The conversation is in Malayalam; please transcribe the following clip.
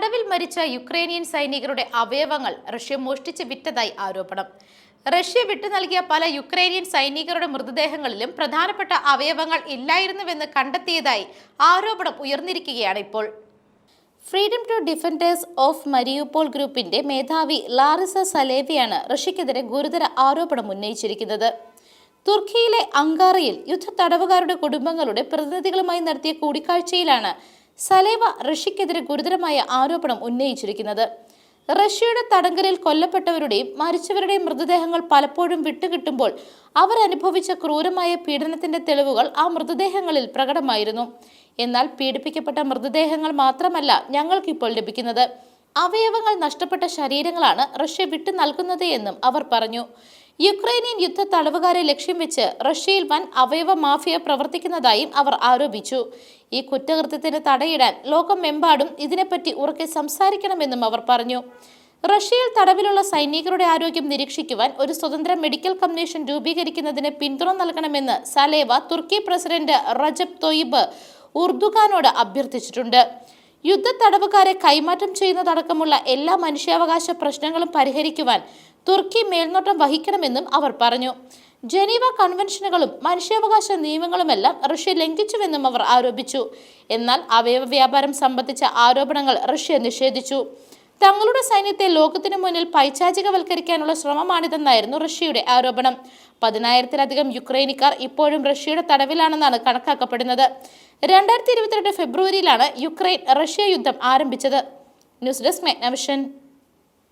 തടവിൽ മരിച്ച യുക്രൈനിയൻ സൈനികരുടെ അവയവങ്ങൾ റഷ്യ മോഷ്ടിച്ച് വിറ്റതായി ആരോപണം. റഷ്യ വിട്ടു നൽകിയ പല യുക്രൈനിയൻ സൈനികരുടെ മൃതദേഹങ്ങളിലും പ്രധാനപ്പെട്ട അവയവങ്ങൾ ഇല്ലായിരുന്നുവെന്ന് കണ്ടെത്തിയതായി ആരോപണം ഉയർന്നിരിക്കുകയാണ് ഇപ്പോൾ. Freedom to defenders of Mariupol ഗ്രൂപ്പിന്റെ മേധാവി ലാറിസ സലേവിയാണ് റഷ്യക്കെതിരെ ഗുരുതര ആരോപണം ഉന്നയിച്ചിരിക്കുന്നത്. തുർക്കിയിലെ അങ്കാറയിൽ യുദ്ധ തടവുകാരുടെ കുടുംബങ്ങളുടെ പ്രതിനിധികളുമായി നടത്തിയ കൂടിക്കാഴ്ചയിലാണ് സലേവ റഷ്യക്കെതിരെ ഗുരുതരമായ ആരോപണം ഉന്നയിച്ചിരിക്കുന്നത്. റഷ്യയുടെ തടങ്കലിൽ കൊല്ലപ്പെട്ടവരുടെയും മരിച്ചവരുടെയും മൃതദേഹങ്ങൾ പലപ്പോഴും വിട്ടുകിട്ടുമ്പോൾ അവർ അനുഭവിച്ച ക്രൂരമായ പീഡനത്തിന്റെ തെളിവുകൾ ആ മൃതദേഹങ്ങളിൽ പ്രകടമായിരുന്നു. എന്നാൽ പീഡിപ്പിക്കപ്പെട്ട മൃതദേഹങ്ങൾ മാത്രമല്ല ഞങ്ങൾക്കിപ്പോൾ ലഭിക്കുന്നത്. അവയവങ്ങൾ നഷ്ടപ്പെട്ട ശരീരങ്ങളാണ് റഷ്യ വിട്ടു നൽകുന്നത് എന്നും അവർ പറഞ്ഞു. യുക്രൈനിയൻ യുദ്ധ തടവുകാരെ ലക്ഷ്യം വെച്ച് റഷ്യയിൽ വൻ അവയവ മാഫിയ പ്രവർത്തിക്കുന്നതായും അവർ ആരോപിച്ചു. ഈ കുറ്റകൃത്യത്തിന് തടയിടാൻ ലോകമെമ്പാടും ഇതിനെപ്പറ്റി ഉറക്കെ സംസാരിക്കണമെന്നും അവർ പറഞ്ഞു. റഷ്യയിൽ തടവിലുള്ള സൈനികരുടെ ആരോഗ്യം നിരീക്ഷിക്കുവാൻ ഒരു സ്വതന്ത്ര മെഡിക്കൽ കമ്മീഷൻ രൂപീകരിക്കുന്നതിന് പിന്തുണ നൽകണമെന്ന് സലേവ തുർക്കി പ്രസിഡന്റ് റജബ് തൊയ്ബ് ഉർദുഖാനോട് അഭ്യർത്ഥിച്ചിട്ടുണ്ട്. യുദ്ധ തടവുകാരെ കൈമാറ്റം ചെയ്യുന്നതടക്കമുള്ള എല്ലാ മനുഷ്യാവകാശ പ്രശ്നങ്ങളും പരിഹരിക്കുവാൻ തുർക്കി മേൽനോട്ടം വഹിക്കണമെന്നും അവർ പറഞ്ഞു. ജനീവ കൺവെൻഷനുകളും മനുഷ്യാവകാശ നിയമങ്ങളുമെല്ലാം റഷ്യ ലംഘിച്ചുവെന്നും അവർ ആരോപിച്ചു. എന്നാൽ അവയവ വ്യാപാരം സംബന്ധിച്ച ആരോപണങ്ങൾ റഷ്യ നിഷേധിച്ചു. തങ്ങളുടെ സൈന്യത്തെ ലോകത്തിനു മുന്നിൽ പൈശാചികവൽക്കരിക്കാനുള്ള ശ്രമമാണിതെന്നായിരുന്നു റഷ്യയുടെ ആരോപണം. പതിനായിരത്തിലധികം യുക്രൈനിക്കാർ ഇപ്പോഴും റഷ്യയുടെ തടവിലാണെന്നാണ് കണക്കാക്കപ്പെടുന്നത്. രണ്ടായിരത്തി ഇരുപത്തിരണ്ട് ഫെബ്രുവരിയിലാണ് യുക്രൈൻ റഷ്യ യുദ്ധം ആരംഭിച്ചത്. News desk മെഗ്നവിഷൻ.